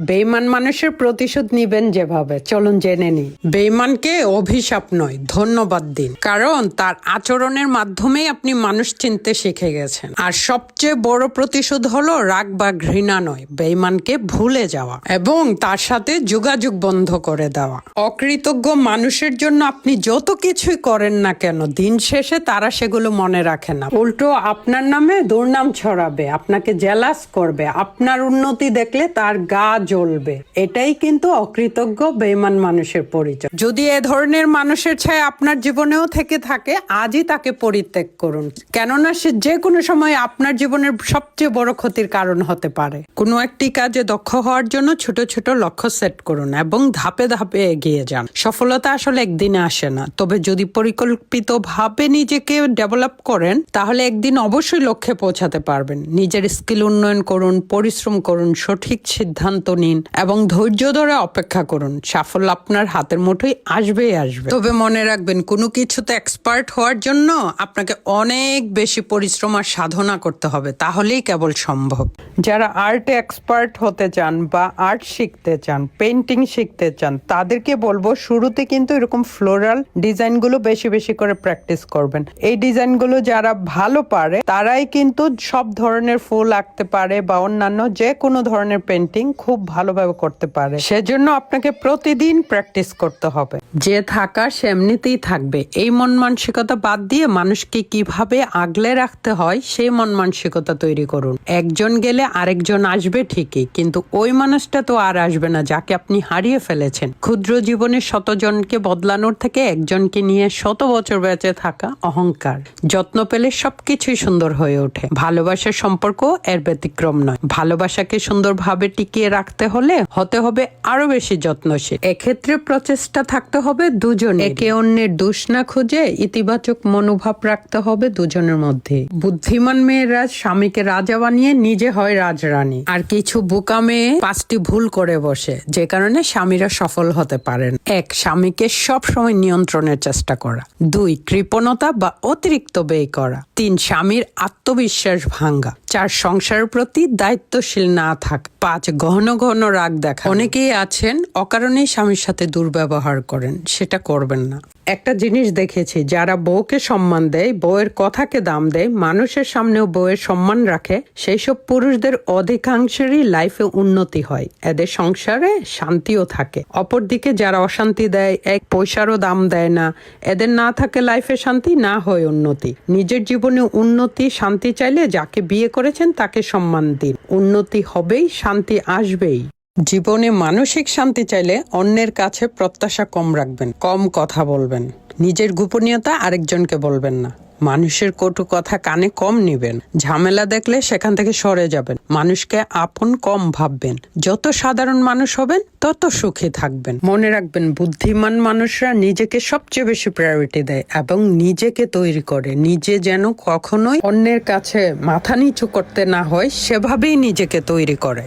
বেইমান মানুষের প্রতিশোধ নিবেন যেভাবে। চলুন জেনে নি বেইমানকে অভিশাপ নয়, ধন্যবাদ দিন। কারণ তার আচরণের মাধ্যমেই আপনি মানুষ চিনতে শিখে গেছেন। আর সবচেয়ে বড় প্রতিশোধ হলো রাগ বা ঘৃণা নয় বেইমানকে ভুলে যাওয়া এবং তার সাথে যোগাযোগ বন্ধ করে দেওয়া। অকৃতজ্ঞ মানুষের জন্য আপনি যত কিছুই করেন না কেন, দিন শেষে তারা সেগুলো মনে রাখে না। উল্টো আপনার নামে দুর্নাম ছড়াবে, আপনাকে জেলাস করবে। আপনার উন্নতি দেখলে তার গা জ্বলবে। এটাই কিন্তু অকৃতজ্ঞ বেইমান মানুষের পরিচয়। যদি এ ধরনের মানুষের ছায়া আপনার জীবনেও থেকে থাকে, আজই তাকে পরিত্যাগ করুন। কেননা সে যে কোনো সময় আপনার জীবনের সবচেয়ে বড় ক্ষতির কারণ হতে পারে। কোনো একটি কাজে দক্ষ হওয়ার জন্য ছোট ছোট লক্ষ্য সেট করুন এবং ধাপে ধাপে এগিয়ে যান। সফলতা আসলে একদিনে আসে না। তবে যদি পরিকল্পিত ভাবে নিজেকে ডেভেলপ করেন, তাহলে একদিন অবশ্যই লক্ষ্যে পৌঁছাতে পারবেন। নিজের স্কিল উন্নয়ন করুন, পরিশ্রম করুন, সঠিক সিদ্ধান্ত নিন এবং ধৈর্য ধরে অপেক্ষা করুন। সাফল্য আপনার হাতের মুঠোই আসবেই আসবে। তবে মনে রাখবেন, কোনো কিছুতে এক্সপার্ট হওয়ার জন্য আপনাকে অনেক বেশি পরিশ্রম আর সাধনা করতে হবে। তাহলেই কেবল সম্ভব। যারা আর্টে এক্সপার্ট হতে চান বা আর্ট শিখতে চান পেন্টিং শিখতে চান, তাদেরকে বলব, শুরুতে কিন্তু এরকম ফ্লোরাল ডিজাইনগুলো বেশি বেশি করে প্র্যাকটিস করবেন। এই ডিজাইনগুলো যারা ভালো পারে, তারাই কিন্তু সব ধরনের ফুল আঁকতে পারে বা অন্যান্য যে কোনো ধরনের পেন্টিং খুব ভালোভাবে করতে পারে। সেজন্য আপনাকে প্রতিদিন প্র্যাকটিস করতে হবে। যে থাকা সে এমনিতেই থাকবে। এই মন মানসিকতা বাদ দিয়ে মানুষকে কীভাবে আগলে রাখতে হয়, সেই মন মানসিকতা তৈরি করুন। একজন গেলে আরেকজন আসবে ঠিকই, কিন্তু ওই মানুষটা তো আর আসবে না, যাকে আপনি হারিয়ে ফেলেছেন। ক্ষুদ্র জীবনে শতজনকে বদলানোর থেকে একজনকে নিয়ে শত বছর বেঁচে থাকা অহংকার। যত্ন পেলে সবকিছুই সুন্দর হয়ে ওঠে। ভালোবাসার সম্পর্ক এর ব্যতিক্রম নয়। ভালোবাসাকে সুন্দরভাবে টিকিয়ে রাখতে হলে হতে হবে আরও বেশি যত্নশীল। এক্ষেত্রে প্রচেষ্টা থাকতে হবে দুজন একে অন্যের দোষ না খুঁজে ইতিবাচক মনোভাব রাখতে হবে দুজনের মধ্যে। বুদ্ধিমান মেয়েরা স্বামীকে রাজা বানিয়ে নিজে হয় রাজরানী। আর কিছু বোকা মেয়ে পাঁচটি ভুল করে বসে, যে কারণে স্বামীরা সফল হতে পারেন। এক, স্বামীকে সব সময় নিয়ন্ত্রণের চেষ্টা করা। দুই, কৃপণতা বা অতিরিক্ত ব্যয় করা। তিন, স্বামীর আত্মবিশ্বাস ভাঙ্গা। চার, সংসারের প্রতি দায়িত্বশীল না থাক। পাঁচ ঘন ঘন রাগ দেখা অনেকেই আছেন অকারণেই স্বামীর সাথে দুর্ব্যবহার করেন সেটা করবেন না। একটা জিনিস দেখেছি, যারা বউকে সম্মান দেয়, বউয়ের কথাকে দাম দেয়, মানুষের সামনেও বউয়ের সম্মান রাখে সেই সব পুরুষদের অধিকাংশেরই লাইফে উন্নতি হয়। এদের সংসারে শান্তিও থাকে। অপরদিকে যারা অশান্তি দেয়, এক পয়সারও দাম দেয় না, এদের না থাকে লাইফে শান্তি, না হয় উন্নতি। নিজের জীবনে উন্নতি, শান্তি চাইলে যাকে বিয়ে করেছেন তাকে সম্মান দিন। উন্নতি হবেই, শান্তি আসবেই। জীবনে মানসিক শান্তি চাইলে অন্যের কাছে প্রত্যাশা কম রাখবেন, কম কথা বলবেন। নিজের গোপনীয়তা আরেকজনকে বলবেন না। মানুষের কটু কথা কানে কম নিবেন। ঝামেলা দেখলে সেখান থেকে সরে যাবেন। মানুষকে আপন কম ভাববেন। যত সাধারণ মানুষ হবেন, তত সুখী থাকবেন। মনে রাখবেন, বুদ্ধিমান মানুষরা নিজেকে সবচেয়ে বেশি প্রায়োরিটি দেয় এবং নিজেকে তৈরি করে। নিজে যেন কখনোই অন্যের কাছে মাথা নিচু করতে না হয়, সেভাবেই নিজেকে তৈরি করে।